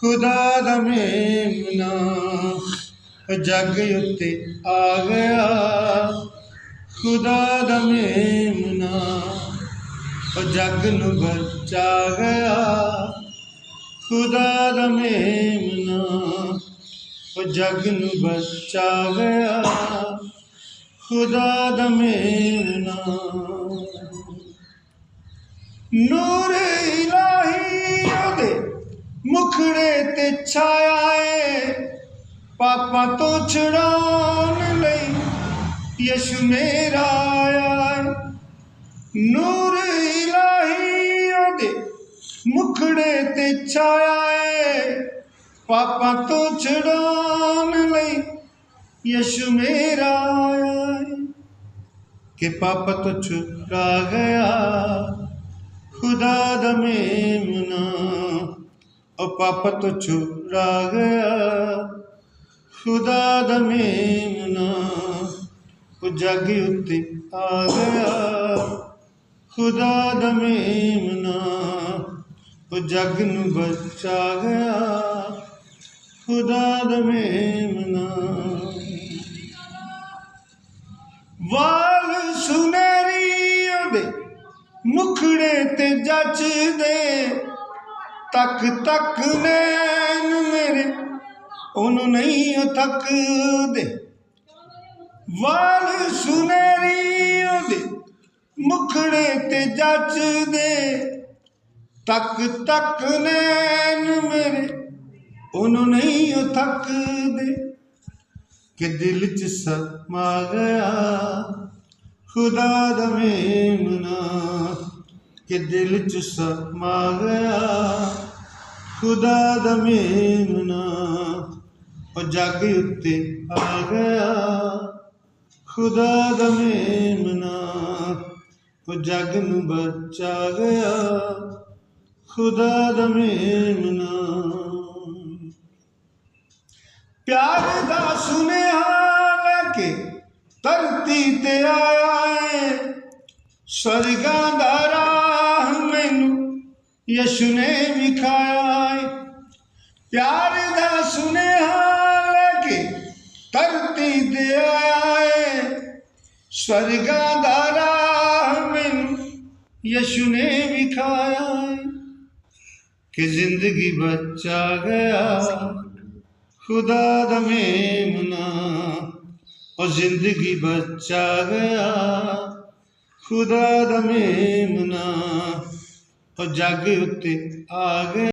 ਖੁਦਾ ਦਾ ਮੇਮਨਾ ਜੱਗ ਉੱਤੇ ਆ ਗਿਆ। ਖੁਦਾ ਦਾ ਮੇਮਨਾ ਉਹ ਜੱਗ ਨੂੰ ਬਚਾ ਗਿਆ। ਖੁਦਾ ਦਾ ਮੇਮਨਾ ਉਹ ਜੱਗ ਨੂੰ ਬਚਾ ਗਿਆ। ਖੁਦਾ ਦਾ ਮੇਮਨਾ ਨੂਰ ਮੁਖੜੇ ਤੇ ਛਾਇਆ ਏ। ਪਾਪਾਂ ਤੋਂ ਛੁਡਾਉਣ ਲਈ ਯਿਸੂ ਮੇਰਾ ਆਇਆ ਨੂਰ ਇਲਾਹੀ ਉਹਦੇ ਮੁਖੜੇ ਤੇ ਛਾਇਆ ਏ। ਪਾਪਾਂ ਤੋਂ ਛੁਡਾਉਣ ਲਈ ਯਿਸੂ ਮੇਰਾ ਆਇਆ ਕਿ ਪਾਪ ਤੋਂ ਛੁਡਾ ਗਿਆ। ਖੁਦਾ ਦਾ ਮੇਮਨਾ ਉਹ ਪਾਪ ਤੋਂ ਛੁਡਾ ਗਿਆ ਖੁਦਾ ਦਾ ਮੇਮਨਾ ਉਹ ਜੱਗ ਉੱਤੇ ਆ ਗਿਆ। ਖੁਦਾ ਦਾ ਮੇਮਨਾ ਉਹ ਜੱਗ ਨੂੰ ਬਚਾ ਗਿਆ। ਖੁਦਾ ਦਾ ਮੇਮਨਾ ਵਾਲ ਸੁਨਹਿਰੀ ਉਹਦੇ ਮੁਖੜੇ ਤੇ ਜੱਚਦੇ। ਤੱਕ ਤੱਕ ਨੈਣ ਮੇਰੇ, ਉਹਨੂੰ ਨਹੀਂ ਉਹ ਥੱਕਦੇ। ਵਾਲ ਸੁਨਹਿਰੀ ਉਹਦੇ, ਮੁਖੜੇ ਤੇ ਜੱਚਦੇ। ਤੱਕ ਤੱਕ ਨੈਣ ਮੇਰੇ, ਉਹਨੂੰ ਨਹੀਂ ਉਹ ਥੱਕਦੇ। ਕਿ ਦਿਲ ਚ ਸਮਾ ਗਿਆ, ਖੁਦਾ ਦਾ ਮੇਮਨਾ। ਕਿ ਦਿਲ ਚ ਸਮਾ ਗਿਆ ਖੁਦਾ ਦਾ ਮੇਮਨਾ ਉਹ ਜੱਗ ਉੱਤੇ ਆ ਗਿਆ ਖੁਦਾ ਦਾ ਮੇਮਨਾ ਉਹ ਜੱਗ ਨੂੰ ਬਚਾ ਗਿਆ ਖੁਦਾ ਦਾ ਮੇਮਨਾ ਪਿਆਰ ਦਾ ਸੁਨੇਹਾ ਲੈ ਕੇ ਧਰਤੀ ਤੇ ਆਇਆ ਏ ਸਵਰਗਾਂ ਦਾ ਰਾਹ ਮੈਨੂੰ ਯਿਸੂ ਨੇ ਵਿਖਾਇਆ ਏ ਪਿਆਰ ਦਾ ਸੁਨੇਹਾ ਲੈ ਕੇ ਧਰਤੀ ਤੇ ਆਇਆ ਏ ਸਵਰਗਾਂ ਦਾ ਰਾਹ ਮੈਨੂੰ ਯਿਸੂ ਨੇ ਵਿਖਾਇਆ ਏ ਕਿ ਜ਼ਿੰਦਗੀ ਬਚਾ ਗਿਆ ਖੁਦਾ ਦਾ ਮੇਮਨਾ ਉਹ ਉਹ ਜੱਗ ਉੱਤੇ ਆ ਗਿਆ